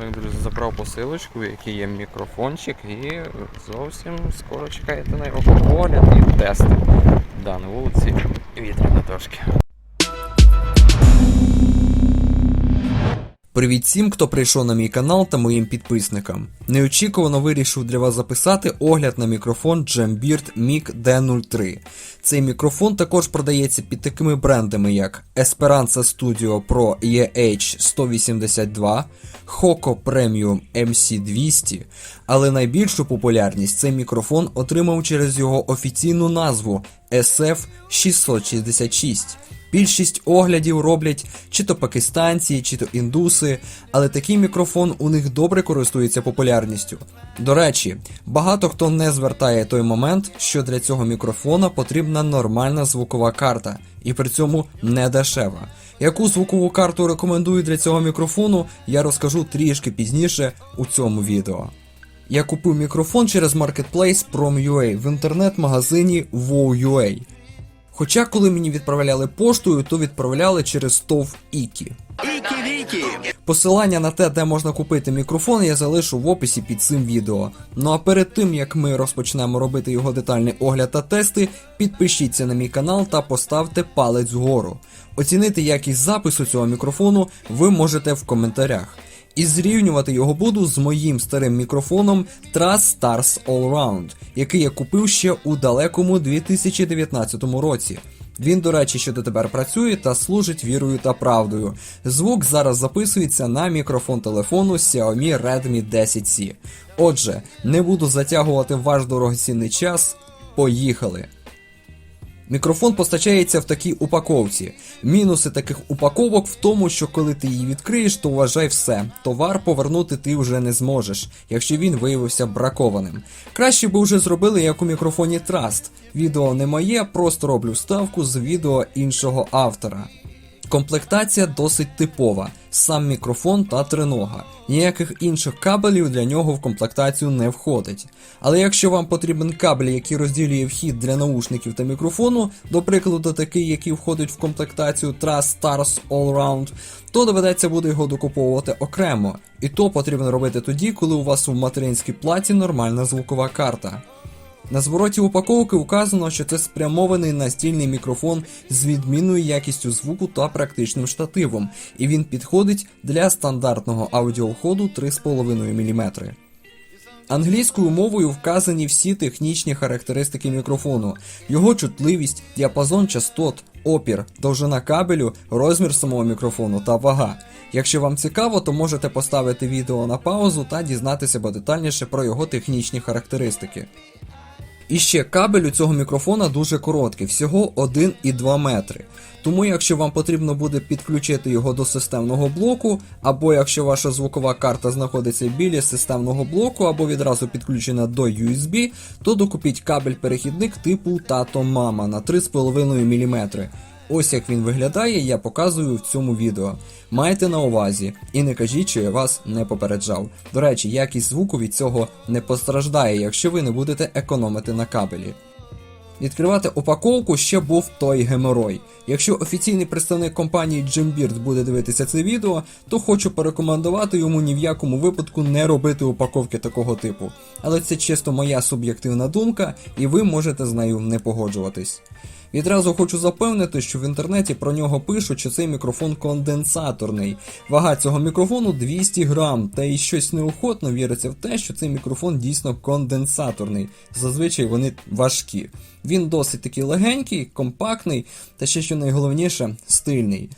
Так, друзі, забрав посилочку, в якій є мікрофончик, і зовсім скоро чекаєте на його погляд і тести. Да, на вулиці вітряна трошки. Привіт всім, хто прийшов на мій канал та моїм підписникам. Неочікувано вирішив для вас записати огляд на мікрофон Jambeard Mic D03. Цей мікрофон також продається під такими брендами, як Esperanza Studio Pro EH182, Hoco Premium MC200, але найбільшу популярність цей мікрофон отримав через його офіційну назву SF666. Більшість оглядів роблять чи то пакистанці, чи то індуси, але такий мікрофон у них добре користується популярністю. До речі, багато хто не звертає той момент, що для цього мікрофона потрібна нормальна звукова карта, і при цьому не дешева. Яку звукову карту рекомендую для цього мікрофону, я розкажу трішки пізніше у цьому відео. Я купив мікрофон через Marketplace Prom.ua в інтернет-магазині WoW.ua. Хоча, коли мені відправляли поштою, то відправляли через ТОВ Ікі. Посилання на те, де можна купити мікрофон, я залишу в описі під цим відео. Ну а перед тим як ми розпочнемо робити його детальний огляд та тести, підпишіться на мій канал та поставте палець вгору. Оцінити якість запису цього мікрофону ви можете в коментарях. І зрівнювати його буду з моїм старим мікрофоном Trust Stars Allround, який я купив ще у далекому 2019 році. Він, до речі, ще дотепер працює та служить вірою та правдою. Звук зараз записується на мікрофон телефону Xiaomi Redmi 10C. Отже, не буду затягувати ваш дорогоцінний час. Поїхали! Мікрофон постачається в такій упаковці. Мінуси таких упаковок в тому, що коли ти її відкриєш, то вважай все. Товар повернути ти вже не зможеш, якщо він виявився бракованим. Краще би вже зробили як у мікрофоні Trust. Відео не моє, просто роблю ставку з відео іншого автора. Комплектація досить типова: сам мікрофон та тринога. Ніяких інших кабелів для нього в комплектацію не входить. Але якщо вам потрібен кабель, який розділює вхід для наушників та мікрофону, до прикладу, такий, який входить в комплектацію Trust Stars Allround, то доведеться буде його докуповувати окремо. І то потрібно робити тоді, коли у вас у материнській платі нормальна звукова карта. На звороті упаковки указано, що це спрямований настільний мікрофон з відмінною якістю звуку та практичним штативом, і він підходить для стандартного аудіоходу 3,5 мм. Англійською мовою вказані всі технічні характеристики мікрофону, його чутливість, діапазон частот, опір, довжина кабелю, розмір самого мікрофону та вага. Якщо вам цікаво, то можете поставити відео на паузу та дізнатися детальніше про його технічні характеристики. І ще кабель у цього мікрофона дуже короткий, всього 1,2 метри. Тому, якщо вам потрібно буде підключити його до системного блоку, або якщо ваша звукова карта знаходиться біля системного блоку, або відразу підключена до USB, то докупіть кабель-перехідник типу Тато Мама на 3,5 мм. Ось як він виглядає, я показую в цьому відео. Майте на увазі і не кажіть, що я вас не попереджав. До речі, якість звуку від цього не постраждає, якщо ви не будете економити на кабелі. Відкривати упаковку ще був той геморой. Якщо офіційний представник компанії Jimbeard буде дивитися це відео, то хочу порекомендувати йому ні в якому випадку не робити упаковки такого типу. Але це чисто моя суб'єктивна думка, і ви можете з нею не погоджуватись. Відразу хочу запевнити, що в інтернеті про нього пишуть, що цей мікрофон конденсаторний. Вага цього мікрофону 200 грам, та й щось неохотно віриться в те, що цей мікрофон дійсно конденсаторний. Зазвичай вони важкі. Він досить такий легенький, компактний та ще що найголовніше стильний.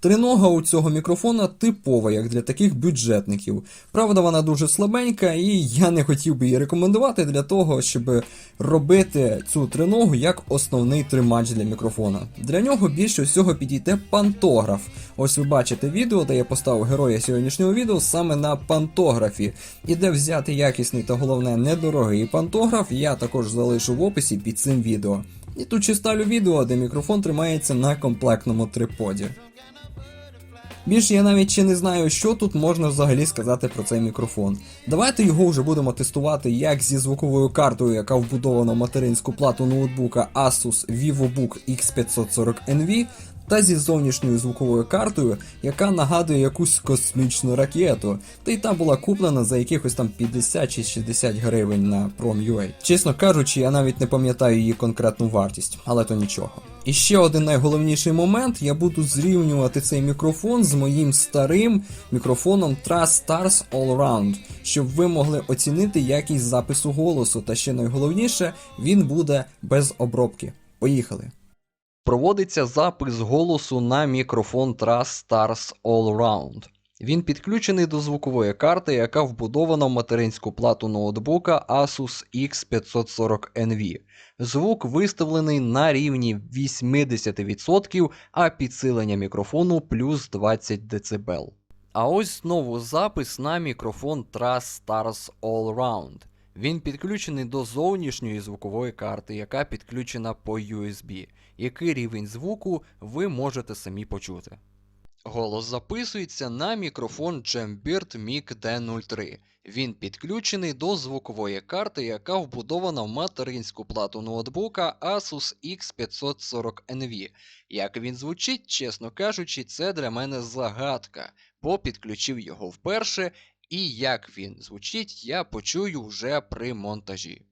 Тринога у цього мікрофона типова, як для таких бюджетників. Правда, вона дуже слабенька, і я не хотів би її рекомендувати для того, щоб робити цю триногу як основний тримач для мікрофона. Для нього більше всього підійде пантограф. Ось ви бачите відео, де я поставив героя сьогоднішнього відео саме на пантографі. І де взяти якісний та головне недорогий пантограф, я також залишу в описі під цим відео. І тут ще ставлю відео, де мікрофон тримається на комплектному триподі. Більше я навіть ще не знаю, що тут можна взагалі сказати про цей мікрофон. Давайте його вже будемо тестувати як зі звуковою картою, яка вбудована в материнську плату ноутбука Asus VivoBook X540NV, та зі зовнішньою звуковою картою, яка нагадує якусь космічну ракету, та й та була куплена за якихось там 50 чи 60 гривень на Prom.ua. Чесно кажучи, я навіть не пам'ятаю її конкретну вартість, але то нічого. І ще один найголовніший момент: я буду зрівнювати цей мікрофон з моїм старим мікрофоном Trust Stars All Round, щоб ви могли оцінити якість запису голосу. Та ще найголовніше, він буде без обробки. Поїхали. Проводиться запис голосу на мікрофон Trust Stars All Round. Він підключений до звукової карти, яка вбудована в материнську плату ноутбука Asus X540NV. Звук виставлений на рівні 80%, а підсилення мікрофону плюс 20 дБ. А ось знову запис на мікрофон Trust Stars All Round. Він підключений до зовнішньої звукової карти, яка підключена по USB. Який рівень звуку ви можете самі почути. Голос записується на мікрофон Jambird Mic D03. Він підключений до звукової карти, яка вбудована в материнську плату ноутбука Asus X540NV. Як він звучить, чесно кажучи, це для мене загадка, бо підключив його вперше, і як він звучить, я почую вже при монтажі.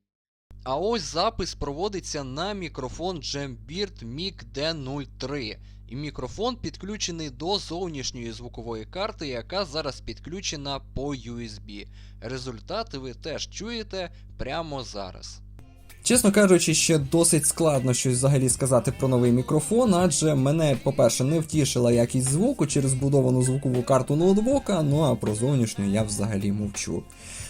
А ось запис проводиться на мікрофон Jambeard Mic D03. І мікрофон підключений до зовнішньої звукової карти, яка зараз підключена по USB. Результати ви теж чуєте прямо зараз. Чесно кажучи, ще досить складно щось взагалі сказати про новий мікрофон, адже мене, по-перше, не втішила якість звуку через збудовану звукову карту ноутбука, ну а про зовнішню я взагалі мовчу.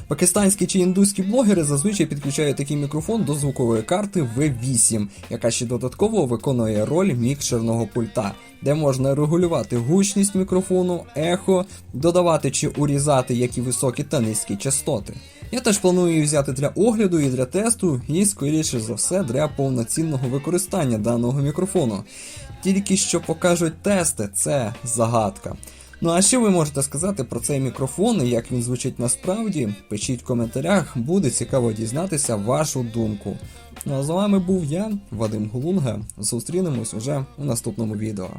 Пакистанські чи індуські блогери зазвичай підключають такий мікрофон до звукової карти V8, яка ще додатково виконує роль мікшерного пульта, де можна регулювати гучність мікрофону, ехо, додавати чи урізати які високі та низькі частоти. Я теж планую її взяти для огляду і для тесту, і скоріше за все для повноцінного використання даного мікрофону. Тільки що покажуть тести, це загадка. Ну а що ви можете сказати про цей мікрофон і як він звучить насправді? Пишіть в коментарях, буде цікаво дізнатися вашу думку. Ну а з вами був я, Вадим Гулунга. Зустрінемось уже у наступному відео.